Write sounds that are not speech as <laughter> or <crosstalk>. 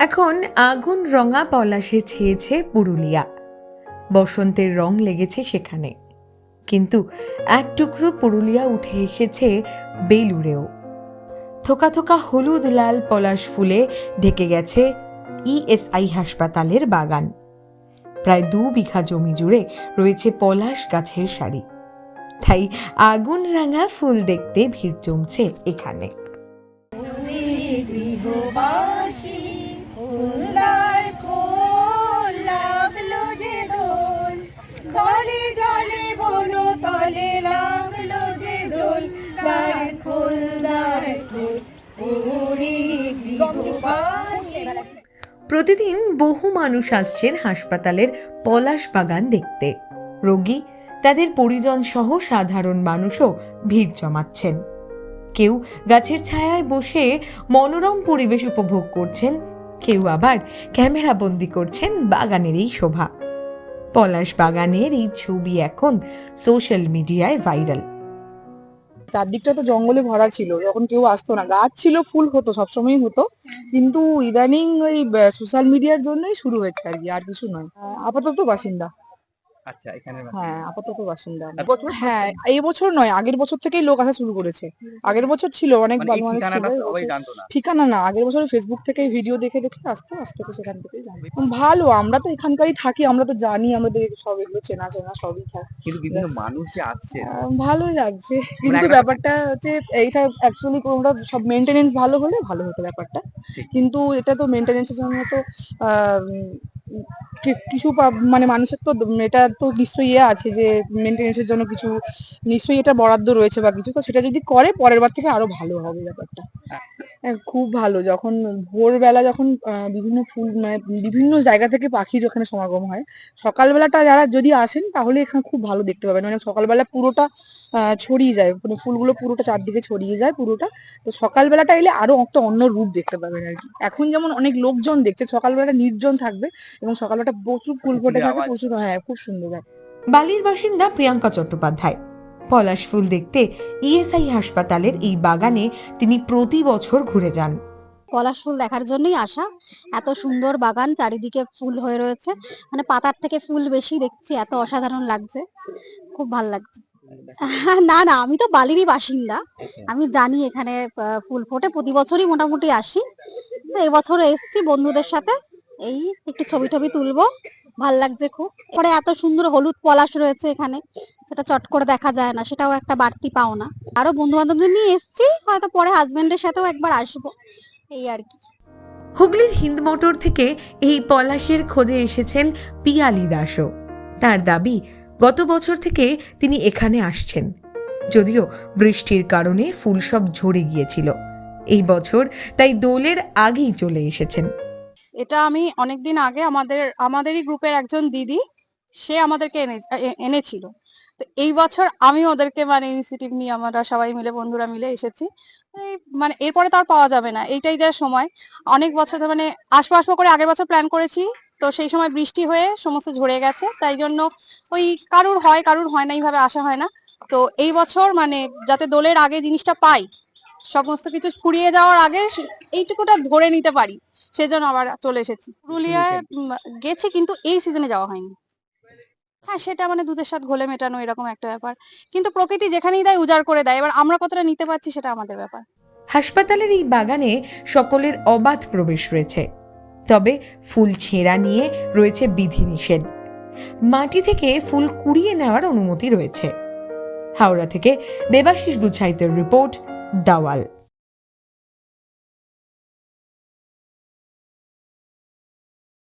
এখন আগুন রঙা পলাশে ছেয়েছে পুরুলিয়া। বসন্তের রং লেগেছে সেখানে। কিন্তু এক টুকরো পুরুলিয়া উঠে এসেছে বেলুড়েও। থোকা থোকা হলুদ লাল পলাশ ফুলে ঢেকে গেছে ইএসআই হাসপাতালের বাগান। প্রায় দু বিঘা জমি জুড়ে রয়েছে পলাশ গাছের সারি। তাই আগুন রাঙা ফুল দেখতে ভিড় জমছে এখানে। প্রতিদিন বহু মানুষ আসছেন হাসপাতালের পলাশ বাগান দেখতে। রোগী, তাদের পরিজন সহ সাধারণ মানুষও ভিড় জমাচ্ছেন। কেউ গাছের ছায়ায় বসে মনোরম পরিবেশ উপভোগ করছেন, কেউ আবার ক্যামেরা বন্দি করছেন বাগানের এই শোভা। পলাশ বাগানের এই ছবি এখন সোশ্যাল মিডিয়ায় ভাইরাল। চারদিকটা তো জঙ্গলে ভরা ছিল, যখন কেউ আসতো না। গাছ ছিল, ফুল হতো, সবসময়ই হতো। কিন্তু ইদানিং ওই সোশ্যাল মিডিয়ার জন্যই শুরু হয়েছে আর কি, আর কিছু নয়। আপাতত বাসিন্দা। আচ্ছা এখানে হ্যাঁ আপাতত বাসিন্দা হ্যাঁ এই বছর নয় আগের বছর থেকেই লোক আসা শুরু করেছে। আগের বছর ছিল অনেক মানে ভালো মানুষ ছিল বছর- ঠিকানা না আগের বছর ফেসবুক থেকে ভিডিও দেখে দেখে আসতো আসতে তো সেখান থেকেই জানি ভালো আমরা তো এখানকারই থাকি আমরা তো জানি আমাদের সব এগুলো চেনা চেনা সবই থাকে কিন্তু বিভিন্ন মানুষ যে আসছে। আহ, ভালোই লাগছে। কিন্তু ব্যাপারটা হচ্ছে এইটা অ্যাকচুয়ালি কোনটা সব মেনটেনেন্স ভালো হলে ভালো হতো ব্যাপারটা। কিন্তু এটা তো মেনটেনেন্সের জন্য তো আহ, কিছু মানে মানুষের তো এটা তো নিশ্চয়ই ইয়ে আছে যে মেনটেনেন্সের জন্য কিছু নিশ্চয়ই এটা বরাদ্দ রয়েছে বা কিছু তো সেটা যদি করে পরের বার থেকে আরও ভালো হবে ব্যাপারটা। হ্যাঁ, খুব ভালো যখন ভোরবেলা যখন বিভিন্ন ফুল মানে বিভিন্ন জায়গা থেকে পাখির ওখানে সমাগম হয় সকালবেলাটা যারা যদি আসেন তাহলে এখানে খুব ভালো দেখতে পাবেন মানে সকালবেলা পুরোটা ছড়িয়ে যায় মানে ফুলগুলো পুরোটা চারদিকে ছড়িয়ে যায় পুরোটা তো সকালবেলাটা এলে আরও একটা অন্য রূপ দেখতে পাবেন আর কি। এখন যেমন অনেক লোকজন দেখছে সকালবেলাটা নির্জন থাকবে এবং সকালবেলাটা প্রচুর ফুল ফুটে থাকে প্রচুর হ্যাঁ খুব সুন্দর লাগে বালির বাসিন্দা প্রিয়াঙ্কা চট্টোপাধ্যায়। পলাশ ফুল দেখতে ইএসআই হাসপাতালের এই বাগানে তিনি প্রতি বছর ঘুরে যান। পলাশ ফুল দেখার জন্যই আসা। এত সুন্দর বাগান চারিদিকে ফুল হয়ে রয়েছে। মানে পাতার থেকে ফুল বেশি দেখছি এত অসাধারণ লাগছে। খুব ভালো লাগছে। <laughs> না না আমি তো বালিরই বাসিন্দা। আমি জানি এখানে আহ, ফুল ফোটে। প্রতি বছরই মোটামুটি আসি। এবছর এসেছি বন্ধুদের সাথে। এই একটু ছবি টবি তুলবো। ভালো লাগছে খুব। পরে এত সুন্দর হলুদ পলাশ রয়েছে এখানে। সেটা চট করে দেখা যায় না, সেটাও একটা বাড়তি পাওনা। আরও বন্ধু বান্ধবদের নিয়ে এসেছি, হয়তো পরে হাজবেন্ডের সাথেও একবার আসব। এই আর কি। হুগলির হিন্দ মোটর থেকে এই পলাশের খোঁজে এসেছেন পিয়ালি দাসও। তার দাবি, গত বছর থেকে তিনি এখানে আসছেন। যদিও বৃষ্টির কারণে ফুল সব ঝরে গিয়েছিল। এই বছর তাই দোলের আগেই চলে এসেছেন। এটা আমি অনেকদিন আগে আমাদের, আমাদেরই গ্রুপের একজন দিদি, সে আমাদেরকে এনে এনেছিল। তো এই বছর আমি ওদেরকে মানে ইনিশিয়েটিভ নিয়ে আমরা সবাই মিলে, বন্ধুরা মিলে এসেছি। মানে এরপরে তো আর পাওয়া যাবে না, এইটাই যা সময়। অনেক বছর মানে আসব আসব করে আগের বছর প্ল্যান করেছি, তো সেই সময় বৃষ্টি হয়ে সমস্ত ঝরে গেছে, তাই জন্য ওই কারুর হয় কারুর হয় না, এইভাবে আসা হয় না। তো এই বছর মানে যাতে দোলের আগে জিনিসটা পাই সমস্ত কিছু ফুরিয়ে যাওয়ার আগে এইটুকুটা ধরে নিতে পারি সেজন্য আবার চলে এসেছি। পুরুলিয়ায় গেছি কিন্তু এই সিজনে যাওয়া হয়নি। হ্যাঁ সেটা মানে দুধের সাথে ঘোলে মেটানো এরকম একটা ব্যাপার। কিন্তু প্রকৃতি যেখানেই দেয় উজাড় করে দেয়। এবার আমরা কতটা নিতে পারছি সেটা আমাদের ব্যাপার। হাসপাতালের এই বাগানে সকলের অবাধ প্রবেশ রয়েছে। তবে ফুল ছেঁড়া নিয়ে রয়েছে বিধিনিষেধ। মাটি থেকে ফুল কুড়িয়ে নেওয়ার অনুমতি রয়েছে। হাওড়া থেকে দেবাশিস গুছাইতের রিপোর্ট Dawal.